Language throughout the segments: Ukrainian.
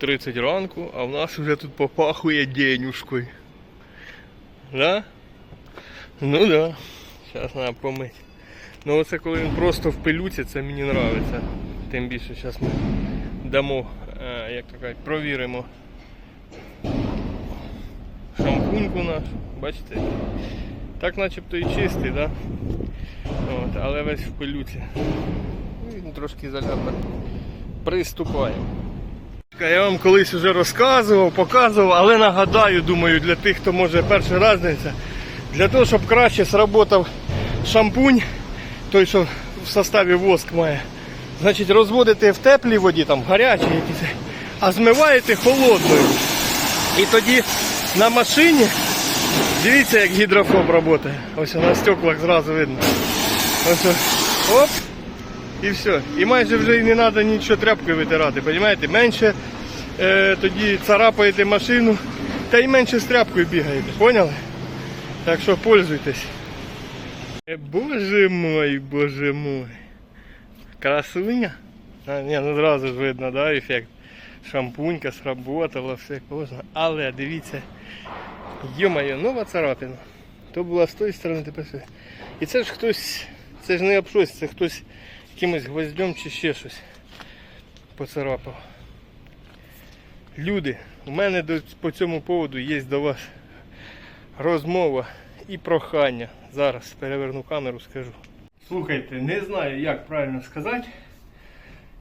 9.30 ранку, а в нас вже тут попахує денюшкою. Да? Ну да. Зараз треба помити. Ну оце коли він просто в пилюці, це мені подобається. Тим більше зараз ми дамо, е, як то кажуть, провіримо шампуньку нашу. Бачите? Так начебто і чистий, да? От, але весь в пилюці. Ну, Він трошки заляпаний. Приступаємо. Я вам колись вже розказував, показував, але нагадаю, думаю, для тих, хто може перший раз дивиться, для того, щоб краще сработав шампунь, той, що в составі воск має, значить розводите в теплій воді, там гарячій якісь, а змиваєте холодною. І тоді на машині, дивіться, як гідрофоб працює. Ось на стеклах зразу видно. Ось, оп, і все. І майже вже і не треба нічого тряпкою витирати, розумієте? Менше тоді царапаєте машину, та й менше з тряпкою бігаєте, поняли? Так що пользуйтесь. Е, Боже мой, боже мой. Красуня. А, ні, ну зразу ж видно, да, ефект. Шампунька сработала, все положено. Але дивіться, йо-моє, нова царапина. То була з тої сторони, тепер сюди. І це ж хтось, це ж не обшось, це хтось якимось гвоздем чи ще щось поцарапав. Люди, у мене до, по цьому поводу є до вас розмова і прохання. Зараз переверну камеру, скажу. Слухайте, не знаю, як правильно сказати.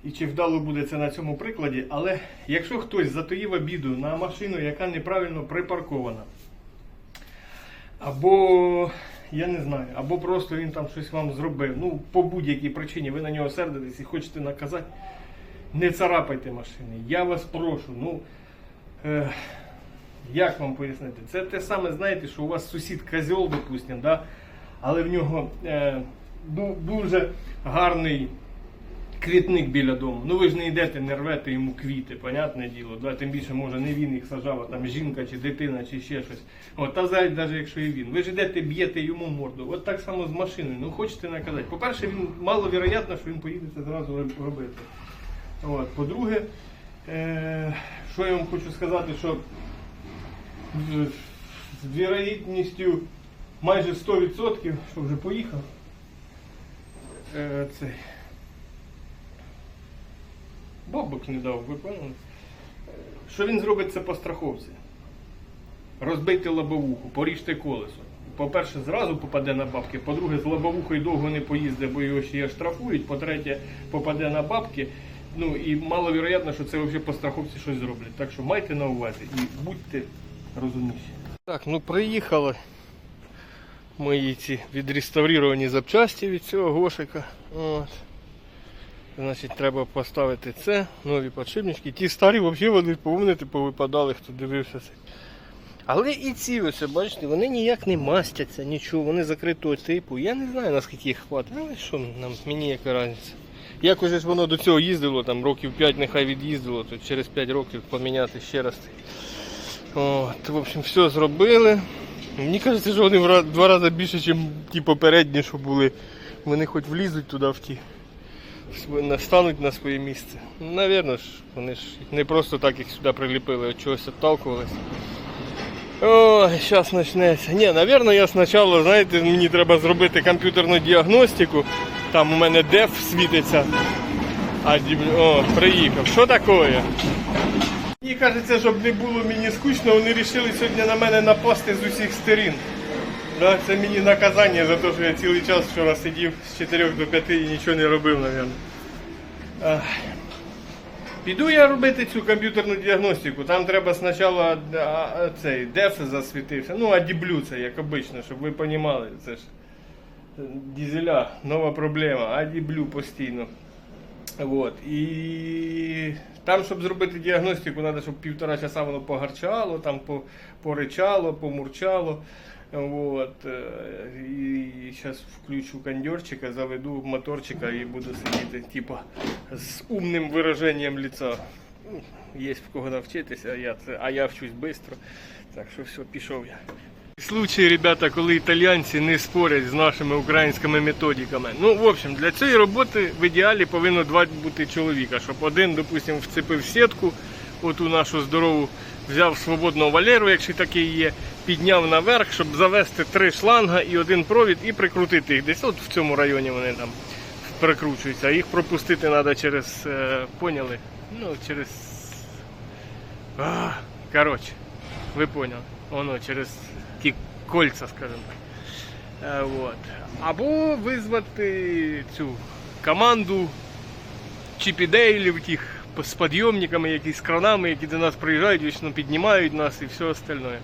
І чи вдало буде це на цьому прикладі, але якщо хтось затоїв обіду на машину, яка неправильно припаркована, або я не знаю, або просто він там щось вам зробив, ну по будь-якій причині ви на нього сердитесь і хочете наказати, не царапайте машини. Я вас прошу. ну е, Як вам пояснити? Це те саме, знаєте, що у вас сусід козьол, допустим, да? але в нього е, дуже гарний квітник біля дому. Ну ви ж не йдете, не рвете йому квіти, понятне діло. Да? Тим більше, може, не він їх сажав, а там жінка чи дитина, чи ще щось. От, та навіть якщо і він. Ви ж йдете, б'єте йому морду. От так само з машиною. Ну хочете наказати. По-перше, він маловероятно, що він поїде це зразу робити. По-друге, е- що я вам хочу сказати, що е, з вірогідністю майже 100%, що вже поїхав. Е, цей. Бабок не дав, ви поняли? Що він зробить це по страховці? Розбийте лобовуху, поріжте колесо. По-перше, зразу попаде на бабки. По-друге, з лобовухою довго не поїздить, бо його ще штрафують. По-третє, попаде на бабки. Ну і маловероятно, що це взагалі по страховці щось зроблять. Так що майте на увазі і будьте розумніші. Так, ну приїхали мої ці відреставровані запчасті від цього гошика. От. Значить, треба поставити це, нові подшипнички. Ті старі взагалі вони помните, повипадали, хто дивився. Але і ці ось, бачите, вони ніяк не мастяться, нічого, вони закритого типу. Я не знаю наскільки їх хватить. Але що нам, мені яка різниця. Як уже ж воно до цього їздило, там років 5 нехай від'їздило, то через 5 років поміняти ще раз. От, в общем, все зробили. Мені кажеться, що вони в два рази більше, ніж ті попередні, що були. Вони хоч влізуть туди в ті. в- на своє місце. Навірно ж, вони ж не просто так їх сюди приліпили, від чогось отталкувалися. Ой, зараз почнеться. Ні, напевно, я спочатку, знаєте, мені треба зробити комп'ютерну діагностику. Там у мене деф світиться. А о, приїхав. Що таке? Мені кажеться, щоб не було мені скучно, вони вирішили сьогодні на мене напасти з усіх сторін. Да, це мені наказання за те, що я цілий час вчора сидів з 4 до 5 і нічого не робив, мабуть. Піду я робити цю комп'ютерну діагностику. Там треба спочатку цей деф засвітився. Ну, а діблю це, як обично, щоб ви розуміли. Це ж дізеля, нова проблема, а діблю постійно. Вот. І там, щоб зробити діагностику, треба, щоб півтора часа воно погарчало, там поричало, помурчало. Вот. е, І зараз включу кондьорчика, заведу моторчика і буду сидіти, типа, з умним вираженням лица. Ну, Є в кого навчитися, а я, це, а я вчусь швидко. Так що все, пішов я. Случаї, ребята, коли італійці не спорять з нашими українськими методиками. Ну, в общем, для цієї роботи в ідеалі повинно два бути чоловіка, щоб один, допустим, вцепив сітку, оту нашу здорову, взяв свободного Валеру, якщо такий є, підняв наверх, щоб завести три шланга і один провід і прикрутити їх. Десь от в цьому районі вони там прикручуються. Їх пропустити треба через. е, поняли? Ну, через. А, коротше, ви поняли. Воно через кольця, скажімо так. Е, вот. Або визвати цю команду чіпідейлів тих з підйомниками, які з кранами, які до нас приїжджають, вічно піднімають нас і все остальне.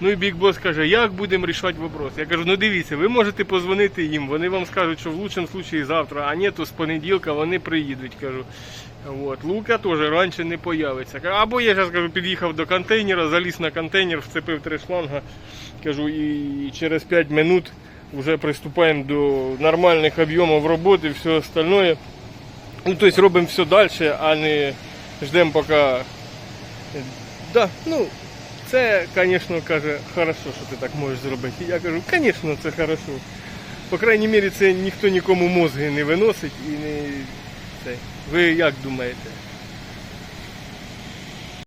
Ну і Бік Бос каже, як будемо рішати вопрос? Я кажу, ну дивіться, ви можете позвонити їм, вони вам скажуть, що в лучшому випадку завтра, а ні, то з понеділка вони приїдуть. Кажу. От. Лука теж раніше не появиться. Або я зараз кажу, під'їхав до контейнера, заліз на контейнер, вцепив три шланга, кажу, і через 5 минут вже приступаємо до нормальних об'ємів роботи, все остальное. Ну, то есть робимо все далі, а не ждемо поки. Да, ну, це, звісно, каже, хорошо, що ти так можеш зробити. Я кажу, звісно, це хорошо. По крайній мірі, це ніхто нікому мозги не виносить і не. Це. Ви як думаєте?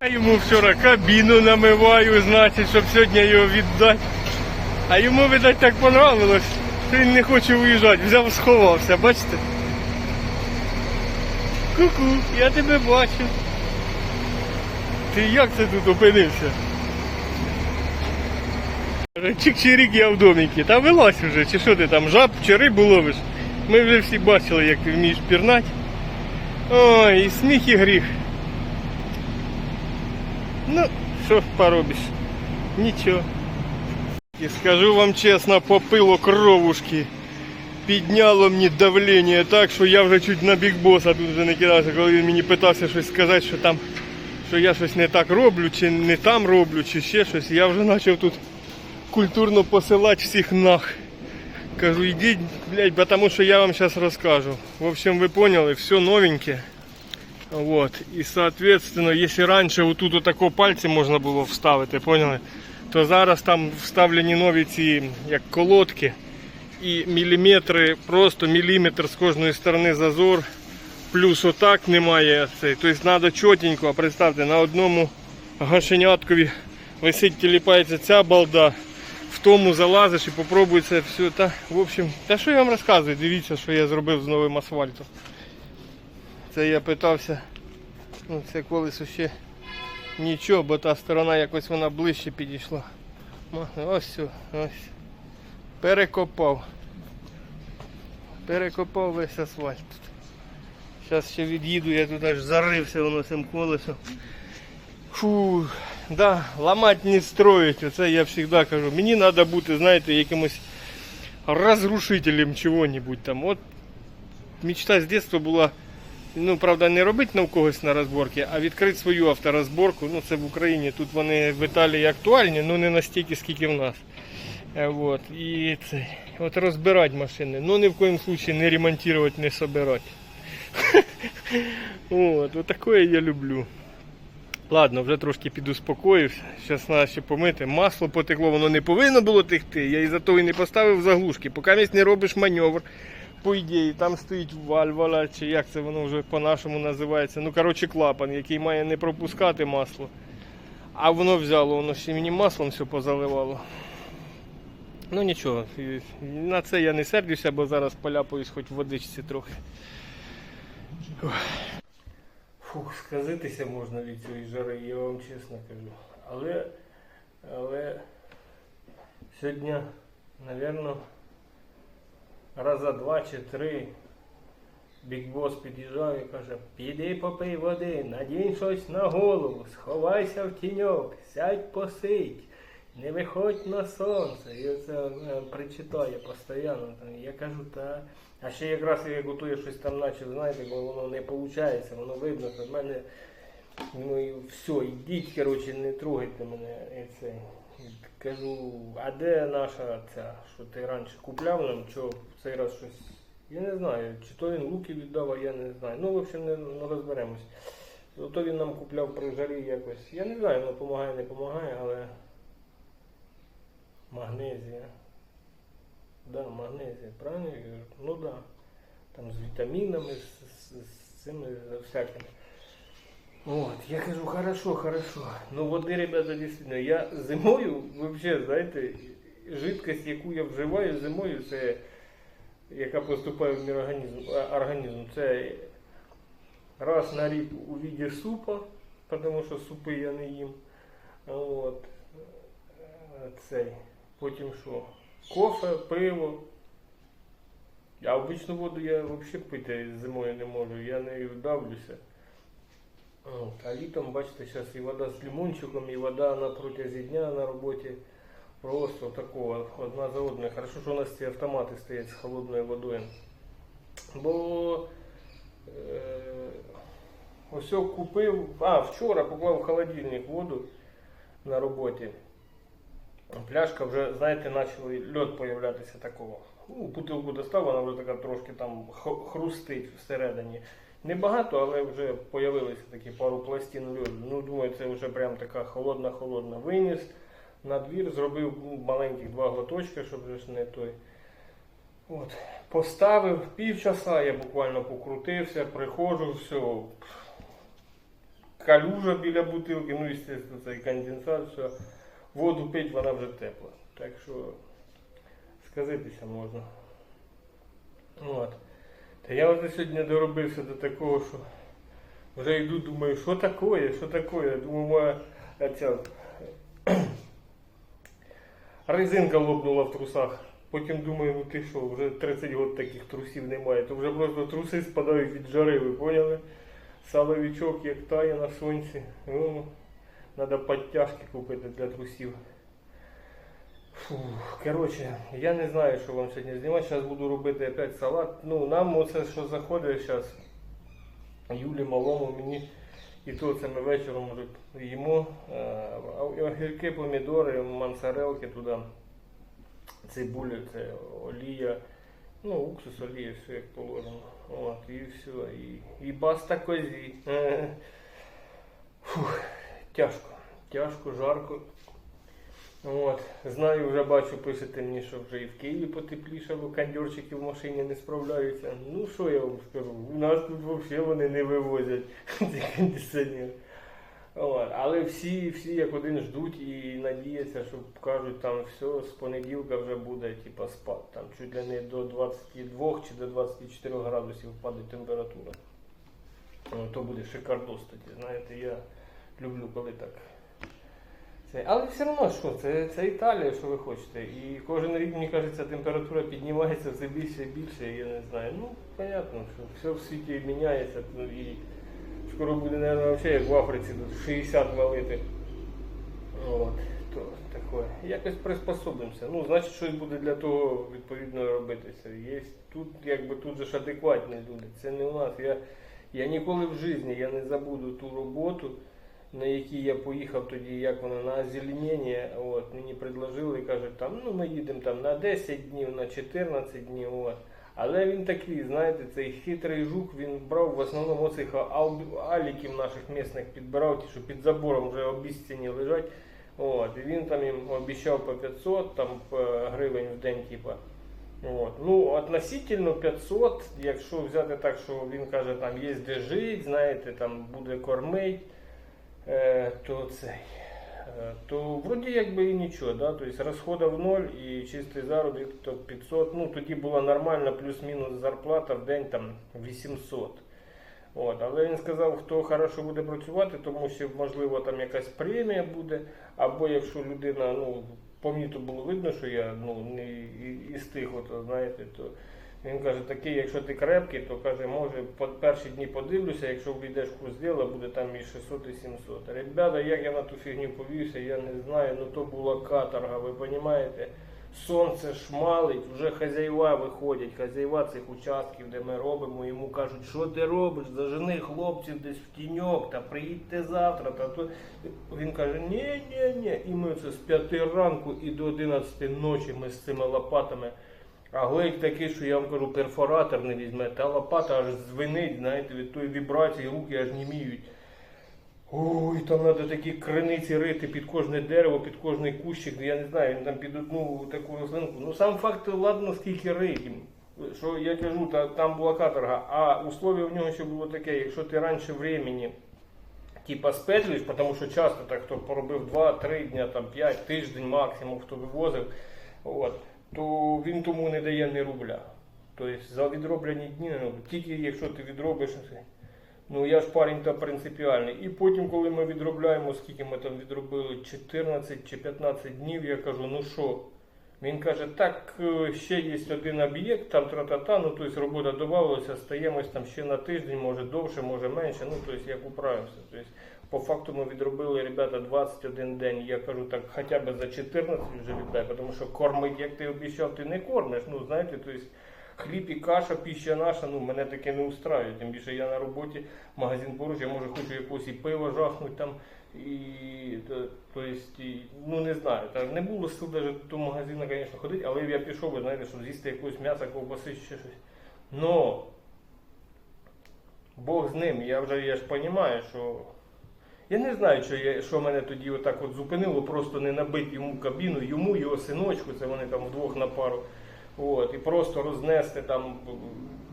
Я йому вчора кабіну намиваю, значить, щоб сьогодні його віддати. А йому, видать, так понравилось, що він не хоче виїжджати. Взяв, сховався, бачите? Ку-ку, я тебе бачу. Ти як це тут опинився? Чик-чирик я в доміки. Та вилазь вже, чи що ти там, жаб чи рибу ловиш? Ми вже всі бачили, як ти вмієш пірнати. Ой, і сміх і гріх. Ну, що ж поробиш? Нічого. І скажу вам чесно, попило кровушки. Підняло мені давлення так, що я вже чуть на бікбоса тут вже не кидався, коли він мені питався щось сказати, що там, що я щось не так роблю, чи не там роблю, чи ще щось. Я вже почав тут культурно посилати всіх нах. Кажу, йдіть, блядь, бо тому що я вам зараз розкажу. В общем, ви поняли, все новеньке. Вот. І соответственно, якщо раніше отут отако пальці можна було вставити, поняли? То зараз там вставлені нові ці як колодки і міліметри, просто міліметр з кожної сторони зазор. Плюс отак немає цей. Тобто треба чотенько, представте, на одному гашеняткові висить, тіліпається ця балда, в тому залазиш і попробуй це все. Та, в общем, та що я вам розказую, дивіться, що я зробив з новим асфальтом. Це я питався, ну це колесо ще нічого, бо та сторона якось вона ближче підійшла. Ось все, ось. Перекопав. Перекопав весь асфальт. Зараз ще від'їду, я тут аж зарився воно цим колесом. Фу, да, ламати не строїть, оце я завжди кажу. Мені треба бути, знаєте, якимось розрушителем чого-небудь там. От мечта з дитинства була, ну, правда, не робити на когось на розборки, а відкрити свою авторозборку. Ну, це в Україні. Тут вони в Італії актуальні, але не настільки, скільки в нас. Е, Вот. І це, от розбирати машини. Ну ні в коєму случае не ремонтувати, не собирати. От, от таке я люблю. Ладно, вже трошки підуспокоївся. Зараз треба ще помити. Масло потекло, воно не повинно було текти. Я і за того і не поставив заглушки. Поки не робиш маневр, по ідеї, там стоїть вальвала, чи як це воно вже по-нашому називається. Ну, коротше, клапан, який має не пропускати масло. А воно взяло, воно ще мені маслом все позаливало. Ну нічого, на це я не сердюся, бо зараз поляпаюсь хоч в водичці трохи. Фух, сказитися можна від цієї жари, я вам чесно кажу. Але, але сьогодні, напевно, раза два чи три Бік Бос під'їжджає і каже, піди попий води, надінь щось на голову, сховайся в тіньок, сядь посидь, не виходь на сонце. І оце е, причитає постійно. Я кажу, та. А ще якраз я готую щось там наче, знаєте, бо воно не виходить, воно видно, що в мене ну і все, йдіть, коротше, не трогайте мене. І це. Кажу, а де наша ця, що ти раніше купляв нам, що в цей раз щось. Я не знаю, чи то він луки віддав, а я не знаю. Ну, в общем, не, не розберемось. Зато він нам купляв при жарі якось. Я не знаю, воно допомагає, не допомагає, але магнезія. Да, магнезія, правильно? Ну да. Там з вітамінами, з, з, з цими всякими. Вот, я кажу, хорошо, хорошо. Ну води, ребята, дійсно, я зимою, вообще, знаєте, жидкость, яку я вживаю зимою, це яка поступає в мій організм, організм, це раз на рік у віді супа, тому що супи я не їм. От. Цей. Потім що? Кофе, пиво. А обичну воду я взагалі пити зимою не можу, я нею давлюся. А літом, бачите, зараз і вода з лимончиком, і вода на протязі дня на роботі. Просто такого, одна за одною. Хорошо, що у нас ці автомати стоять з холодною водою. Бо е, ось купив, а, вчора поклав в холодильник воду на роботі. Пляшка вже, знаєте, почав льод появлятися такого. Ну, бутилку достав, вона вже така трошки там хрустить всередині. Небагато, але вже появилися такі пару пластин. Ну, думаю, це вже прям така холодна-холодна. Виніс на двір, зробив ну, маленьких два глоточки, щоб ж не той. От. Поставив півчаса, я буквально покрутився, приходжу, все. Калюжа біля бутилки, ну, звісно, цей конденсат, все. Воду пить, вона вже тепла. Так що сказитися можна. От. Та я вже сьогодні доробився до такого, що вже йду, думаю, що таке, що таке. Думаю, моя ця резинка лопнула в трусах. Потім думаю, ну ти що, вже 30 років таких трусів немає, то вже просто труси спадають від жари, ви поняли? Саловичок як тає на сонці. Ну, Треба підтяжки купити для трусів. Фух, коротше, я не знаю, що вам сьогодні знімати. Зараз буду робити опять салат. Ну, нам оце, що заходить зараз, Юлі малому мені, і то це ми вечором вже їмо. Е, Огірки, помідори, мансарелки туди, цибулю, це олія. Ну, уксус, олія, все як положено. От, і все. І, і баста козі. Фух, тяжко. Тяжко, жарко. От, знаю, вже бачу, пишете мені, що вже і в Києві потеплішало, кондьорчики в машині не справляються. Ну що я вам скажу? У нас тут взагалі вони не вивозять ці кондиціонери. Але всі, всі як один ждуть і надіються, що кажуть, там все, з понеділка вже буде типа, спад. Там чуть ли не до 22 чи до 24 градусів впаде температура. То буде шикардос тоді. Знаєте, я люблю, коли так. Але все одно що, це, це Італія, що ви хочете. І кожен рік, мені кажеться, температура піднімається все більше і більше, я не знаю. Ну, понятно, що все в світі міняється. Ну, і скоро буде, мабуть, взагалі, як в Африці, тут 60 валити. От, то таке. Якось приспособимося. Ну, значить, щось буде для того відповідно робитися. Є тут, якби тут же ж адекватні люди. Це не у нас. Я, я ніколи в житті я не забуду ту роботу на якій я поїхав тоді, як воно на озеленення, от, мені предложили, кажуть, там, ну ми їдемо там на 10 днів, на 14 днів. От. Але він такий, знаєте, цей хитрий жук, він брав в основному оцих аліків наших місних підбирав, ті, що під забором вже обіцяні лежать. От. І він там їм обіцяв по 500 там, по гривень в день, типа. От. Ну, относительно 500, якщо взяти так, що він каже, там є де жити, знаєте, там буде кормить, е, то цей. е, То вроді якби і нічого, да? тобто в ноль і чистий заробіток 500, ну тоді була нормальна плюс-мінус зарплата в день там 800. От, але він сказав, хто хорошо буде працювати, тому що можливо там якась премія буде, або якщо людина, ну по мені то було видно, що я ну не із тих, от, знаєте, то він каже, такий, якщо ти крепкий, то каже, може по перші дні подивлюся, якщо війдеш в курс діла, буде там і 600, і 700. Ребята, як я на ту фігню повівся, я не знаю, ну то була каторга, ви розумієте? Сонце шмалить, вже хазяїва виходять, хазяїва цих участків, де ми робимо, йому кажуть, що ти робиш, зажени хлопців десь в тіньок, та приїдьте завтра. Та то... Він каже, ні, ні, ні. І ми це з 5 ранку і до 11 ночі ми з цими лопатами. А глейк такий, що я вам кажу, перфоратор не візьме, та лопата аж звенить, знаєте, від тої вібрації, руки аж німіють. Ой, там треба такі криниці рити під кожне дерево, під кожний кущик, я не знаю, він там під одну таку рослинку. Ну сам факт, ладно, скільки рить. Що я кажу, та, там була каторга, а условие в нього ще було таке, якщо ти раніше времени типа спетлюєш, тому що часто так хто поробив 2-3 дня, там 5 тиждень максимум, хто вивозив, от, то він тому не дає ні рубля. Тобто за відроблені дні, ну, тільки якщо ти відробиш. Ну я ж парень та принципіальний. І потім, коли ми відробляємо, скільки ми там відробили, 14 чи 15 днів, я кажу, ну що? Він каже, так е, ще є один об'єкт, там тра-та-та, ну тобто робота додавалася, стаємось там ще на тиждень, може довше, може менше, ну тобто як управимося. Тобто, по факту ми відробили, ребята, 21 день. Я кажу так, хоча б за 14 вже віддай, тому що кормить, як ти обіцяв, ти не кормиш. Ну знаєте, тобто хліб і каша, піща наша, ну мене таке не устраює. Тим більше я на роботі, магазин поруч, я може хочу якогось і пива жахнуть там. І то, то есть, ну не знаю, так не було сил навіть до магазину, звісно, ходити, але я пішов, ви знаєте, щоб з'їсти якогось м'яса, ковбаси чи щось. Но Бог з ним, я вже я ж розумію, що. Я не знаю, що, я, що мене тоді отак от зупинило, просто не набити йому кабіну, йому, його синочку, це вони там вдвох на пару. От, і просто рознести там.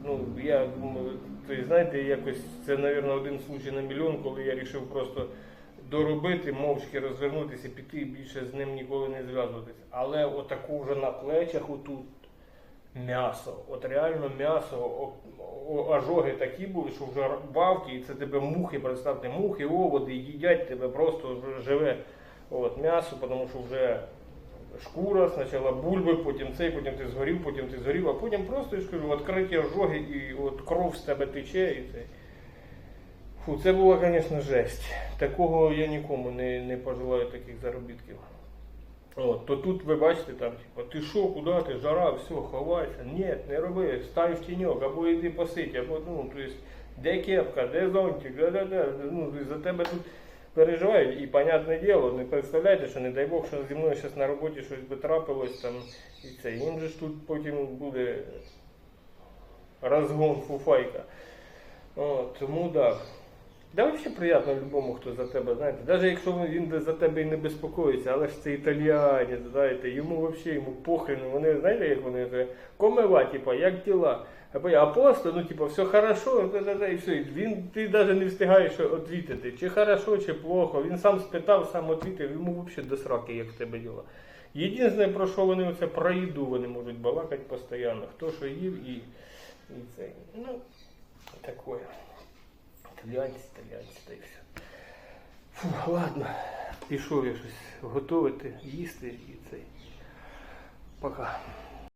Ну, я то, знаєте, якось це, мабуть, один случай на мільйон, коли я вирішив просто доробити, мовчки розвернутися, піти і більше з ним ніколи не зв'язуватися. Але отаку вже на плечах отут м'ясо. От реально м'ясо, ожоги такі були, що вже бавки, і це тебе мухи, представте, мухи, оводи їдять тебе просто живе от, м'ясо, тому що вже шкура, спочатку бульби, потім цей, потім ти згорів, потім ти згорів, а потім просто я ж кажу, відкриті ожоги і от кров з тебе тече і це. Фу, це була, звісно, жесть. Такого я нікому не, не пожелаю таких заробітків. От, то тут ви бачите, там, типу, ти що, куди ти, жара, все, ховайся. Ні, не роби, стань в тіньок, або йди посидь, або ну, то есть, де кепка, де зонтик, де, де, де, ну, за тебе тут переживають. І, понятне діло, не представляєте, що не дай Бог, що зі мною зараз на роботі щось би трапилось там, і це. Їм же ж тут потім буде розгон, фуфайка. От, тому так. Да взагалі приємно любому, хто за тебе, знаєте, навіть якщо він за тебе і не безпокоїться, але ж це італіянець, знаєте, йому взагалі йому похрен, вони знаєте, як вони кажуть, комива, типа, як діла? А просто, ну типа, все хорошо, і все. Він, ти навіть не встигаєш відповідати, чи хорошо, чи плохо. Він сам спитав, сам відповів, йому взагалі до сраки, як в тебе діла. Єдине, про що вони оце про їду вони можуть балакати постійно, хто що їв і, і це. Ну, таке. Італіянці, італіянці, та й все. Фу, ладно, пішов я щось готувати, їсти і цей. Пока.